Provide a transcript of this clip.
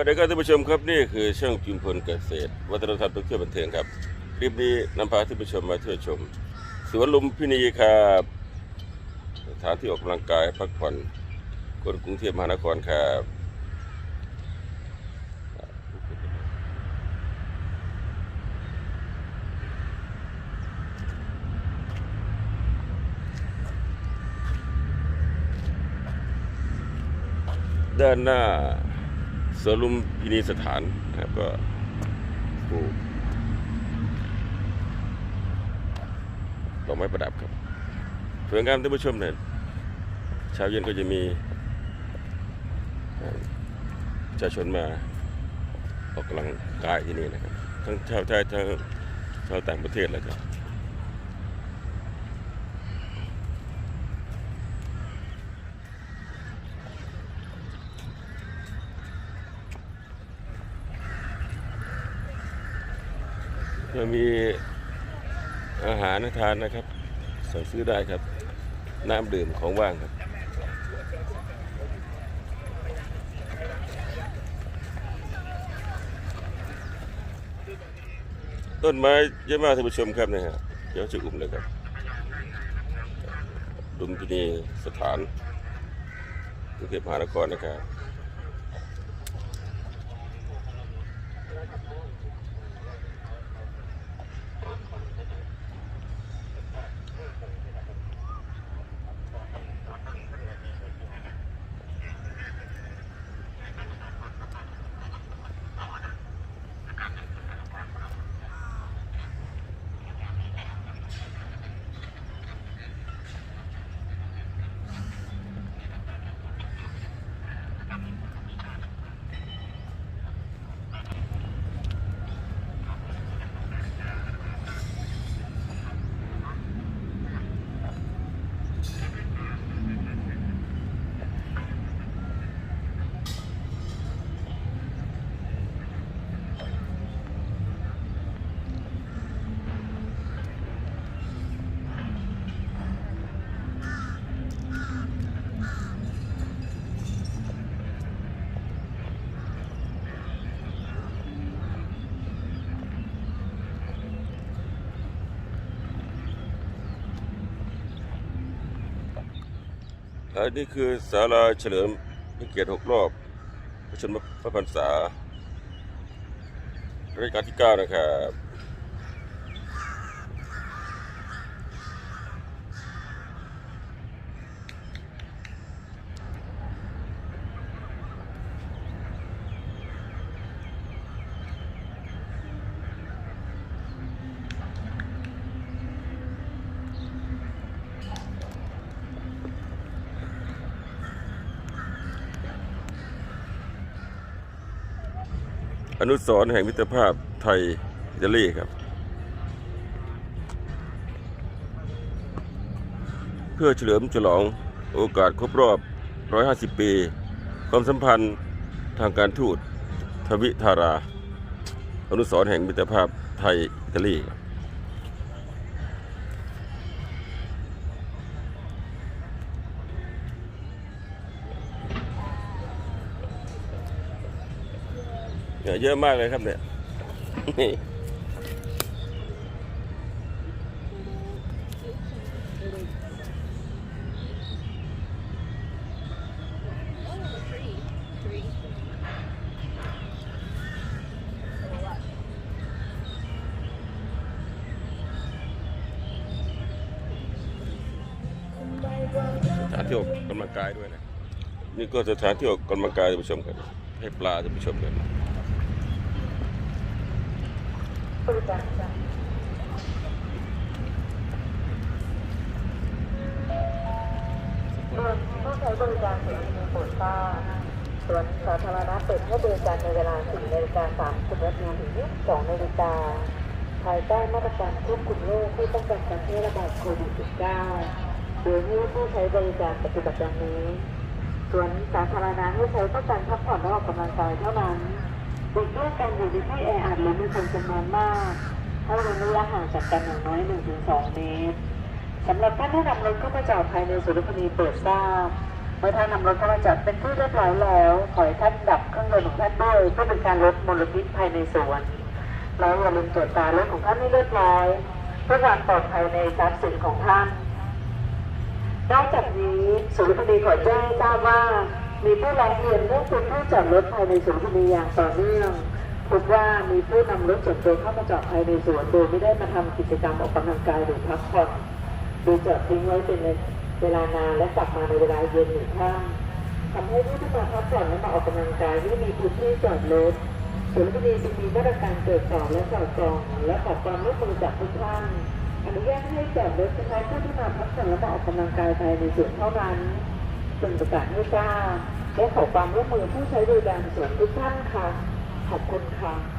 วัสดีครับท่านผู้ชมครับนี่คือช่องพิมพลเกษตร วัฒนธรรมท่องเที่ยวบันเทิงครับคลิปนี้นำพาท่านผู้ชมมาเที่ยวชม สวนลุมพินีครับสถานที่ออกกำลังกายพักผ่อนคนกรุงเทพมหานครครับด้านหน้า วนลุมพินีสถานนะครับก็ปลูกดอกไม้ประดับครับสวยงามท่านผู้ชมเนี่ยเช้าเย็นก็จะมีเอ่อประชาชนมาออกกำลังกายที่นี่นะครับ ทั้งชาวไทยทั้งชาวต่างประเทศเลยครับ จะมีอาหารทานนะครับ สั่งซื้อได้ครับ น้ำดื่มของว่างครับ ต้นไม้เยอะมากท่านผู้ชมครับนะฮะเดี๋ยวจะอุ้มเลยครับดุมพินีสถานกรุงเทพมหานครนะครับ อันนี้คือศาลาเฉลิมพระเกียรติหกรอบพระชนมพระพรรษารัชกาลที่เก้านะครับ อนุสรณ์แห่งมิตรภาพไทยอิตาลีครับ เพื่อเฉลิมฉลองโอกาสครบรอบ 150 ปี ความสัมพันธ์ทางการทูตทวิธารา อนุสรณ์แห่งมิตรภาพไทยอิตาลีครับ เยเยอะมากเลยครับเนี่ยนี่สถานที่ออกกำลังกายด้วยนะ นี่ก็สถานที่ออกกำลังกายท่านผู้ชมครับให้ปลาท่านผู้ชมกัน ผู้ใช้บริการสวนมีโปรดทราบสวนสาธารณะเปิดให้บริการในเวลา10นาฬิกา30นาทีถึง 22นาฬิกาภายใต้มาตรการควบคุมโรคที่ป้องกันการแพร่ระบาดโควิด -19 โดยให้ผู้ใช้บริการปฏิบัติดังนี้สวนสาธารณะให้ใช้เพื่อการพักผ่อนและออกกำลังกายเท่านั้น หลีกเลี่ยการอยู่ในที่แออัดหรือมีคนจำนวนมากให้เว้นระยะห่างจากกันอย่างน้อย1-2 เมตรสำหรับท่านที่นำรถเข้ามาจอดภายในสุรพนีเปิดทราบเมื่อท่านนำรถเข้ามาจอดเป็นที่เรียบร้อยแล้ว ขอให้ท่านดับเครื่องยนต์ของท่านด้วยเพื่อเป็นการลดมลพิษภายในสวน แล้วอย่าลืมตรวจตารถของท่านให้เรียบร้อยเพื่อความปลอดภัยในทรัพย์สินของท่านนอกจากนี้ศูนย์พนีขอแจ้งทราบว่า มีผู้ร้องเรียนเรื่องพื้นที่จอดรถภายในศูนย์พนีอย่างต่อเนื่องพบว่ามีผู้นำรถส่วนตัวเข้ามาจอดภายในสวนโดยไม่ได้มาทำกิจกรรมออกกำลังกายหรือพักผ่อนโดยจอดทิ้งไว้เป็นเวลานานและกลับมาในเวลาเย็นหรือค่ำทำให้ผู้ที่มาพักผ่อนและมาออกกำลังกายไม่มีพื้นที่จอดรถศูนย์พนีจึงมีมาตรการตรวจสอบและสอดส่องและขอความร่วมมือจากทุกท่านอนุญาตให้จอดรถเฉพาะผู้ที่มาพักผ่อนและมาออกกำลังกายภายในสวนเท่านั้น จึงประกาศให้ทราบและขอความร่วมมือผู้ใช้บริการสวนทุกท่านค่ะ ขอบคุณค่ะ